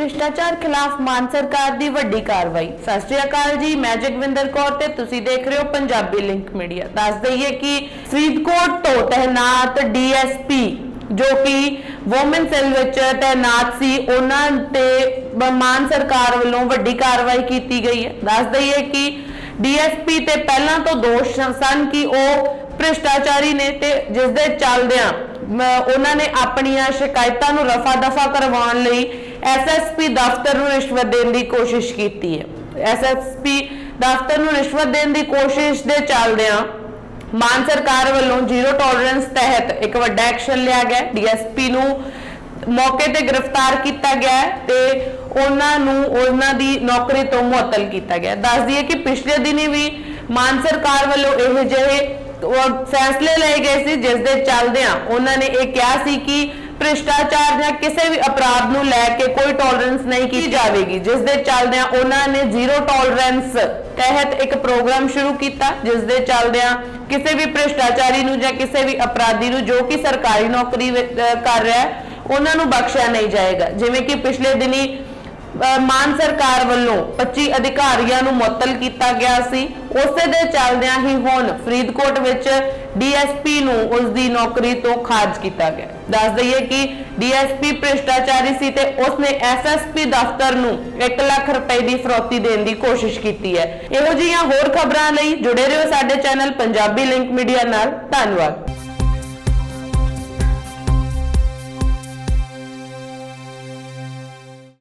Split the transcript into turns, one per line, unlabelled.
ਭ੍ਰਿਸ਼ਟਾਚਾਰ ਖਿਲਾਫ ਮਾਨ ਸਰਕਾਰ ਦੀ ਵੱਡੀ ਕਾਰਵਾਈ। ਸਤਿ ਸ਼੍ਰੀ ਅਕਾਲ ਜੀ, ਮੈਂ ਜਗਵਿੰਦਰ ਕੌਰ ਤੇ ਤੁਸੀਂ ਦੇਖ ਰਹੇ ਹੋ ਪੰਜਾਬੀ ਲਿੰਕ ਮੀਡੀਆ। ਦੱਸ ਦਈਏ ਕਿ ਫਰੀਦਕੋਟ ਤੋਂ ਤਹਿਨਾਤ ਡੀਐਸਪੀ ਜੋ ਕਿ ਵੂਮਨ ਸੈੱਲ ਵਿੱਚ ਤਹਿਨਾਤ ਸੀ, ਉਹਨਾਂ ਤੇ ਮਾਨ ਸਰਕਾਰ ਵੱਲੋਂ ਵੱਡੀ ਕਾਰਵਾਈ ਕੀਤੀ ਗਈ ਹੈ। ਦੱਸ ਦਈਏ ਕਿ ਡੀਐਸਪੀ ਤੇ ਪਹਿਲਾਂ ਤੋਂ ਦੋਸ਼ ਸਨ ਕਿ ਉਹ ਭ੍ਰਿਸ਼ਟਾਚਾਰੀ ਨੇ ਤੇ ਜਿਸ ਦੇ ਚੱਲਦਿਆਂ ਉਹਨਾਂ ਨੇ ਆਪਣੀਆਂ ਸ਼ਿਕਾਇਤਾਂ ਨੂੰ ਰਫਾ ਦਫਾ ਕਰਵਾਉਣ ਲਈ ਐਸਐਸਪੀ ਦਫ਼ਤਰ ਨੂੰ ਰਿਸ਼ਵਤ ਦੇਣ ਦੀ ਕੋਸ਼ਿਸ਼ ਕੀਤੀ ਹੈ ਐਸਐਸਪੀ ਦਫ਼ਤਰ ਨੂੰ ਰਿਸ਼ਵਤ ਦੇਣ ਦੀ ਕੋਸ਼ਿਸ਼ ਦੇ ਚੱਲਦਿਆਂ ਮਾਨ ਸਰਕਾਰ ਵੱਲੋਂ ਜ਼ੀਰੋ ਟੋਲਰੈਂਸ ਤਹਿਤ ਇੱਕ ਵੱਡਾ ਐਕਸ਼ਨ ਲਿਆ ਗਿਆ ਡੀਐਸਪੀ ਨੂੰ ਮੌਕੇ ਤੇ ਗ੍ਰਿਫਤਾਰ ਕੀਤਾ ਗਿਆ ਤੇ ਉਹਨਾਂ ਨੂੰ ਉਹਨਾਂ ਦੀ ਨੌਕਰੀ ਤੋਂ ਮੁਅੱਤਲ ਕੀਤਾ ਗਿਆ ਹੈ। ਦੱਸ ਦਈਏ ਕਿ ਪਿਛਲੇ ਦਿਨੀ ਵੀ ਮਾਨ ਸਰਕਾਰ ਵੱਲੋਂ ਇਹ ਜਿਹੇ ਫੈਸਲੇ ਲਏ ਗਏ ਸੀ, ਜਿਸ ਦੇ ਚੱਲਦਿਆਂ ਉਹਨਾਂ ਨੇ ਇਹ ਕਿਹਾ ਸੀ ਕਿ ਭ੍ਰਿਸ਼ਟਾਚਾਰ ਜਾਂ ਕਿਸੇ ਵੀ ਅਪਰਾਧ ਨੂੰ ਲੈ ਕੇ ਕੋਈ ਟੋਲਰੈਂਸ ਨਹੀਂ ਕੀਤੀ ਜਾਵੇਗੀ। ਜਿਸ ਦੇ ਚੱਲਦਿਆਂ ਉਹਨਾਂ ਨੇ ਜ਼ੀਰੋ ਟੋਲਰੈਂਸ ਤਹਿਤ ਇੱਕ ਪ੍ਰੋਗਰਾਮ ਸ਼ੁਰੂ ਕੀਤਾ ਜਿਸ ਦੇ ਚੱਲਦਿਆਂ ਕਿਸੇ ਵੀ ਭ੍ਰਿਸ਼ਟਾਚਾਰੀ ਨੂੰ ਜਾਂ ਕਿਸੇ ਵੀ ਅਪਰਾਧੀ ਨੂੰ ਜੋ ਕਿ ਸਰਕਾਰੀ ਨੌਕਰੀ ਕਰ ਰਿਹਾ ਹੈ ਉਹਨਾਂ ਨੂੰ ਬਖਸ਼ਿਆ ਨਹੀਂ ਜਾਏਗਾ। ਜਿਵੇਂ ਕਿ ਪਿਛਲੇ ਦਿਨੀ ਮਾਨ ਸਰਕਾਰ ਵੱਲੋਂ 25 ਅਧਿਕਾਰੀਆਂ ਨੂੰ ਮੁਅੱਤਲ ਕੀਤਾ ਗਿਆ ਸੀ। ਉਸੇ ਦੇ ਚੱਲਦਿਆਂ ਹੀ ਹੁਣ ਫਰੀਦਕੋਟ ਵਿੱਚ ਡੀਐਸਪੀ ਨੂੰ ਉਸ ਦੀ ਨੌਕਰੀ ਤੋਂ ਖਾਰਜ ਕੀਤਾ ਗਿਆ ਦੱਸ ਦਈਏ ਕਿ ਡੀਐਸਪੀ ਭ੍ਰਿਸ਼ਟਾਚਾਰੀ ਸੀ ਤੇ ਉਸਨੇ ਐਸਐਸਪੀ ਦਫ਼ਤਰ ਨੂੰ 1 ਲੱਖ ਰੁਪਏ ਦੀ ਫਰੋਤੀ ਦੇਣ ਦੀ ਕੋਸ਼ਿਸ਼ ਕੀਤੀ ਹੈ। ਇਹੋ ਜਿਹੀਆਂ ਹੋਰ ਖਬਰਾਂ ਲਈ ਜੁੜੇ ਰਹੋ ਸਾਡੇ ਚੈਨਲ ਪੰਜਾਬੀ ਲਿੰਕ ਮੀਡੀਆ ਨਾਲ। ਧੰਨਵਾਦ।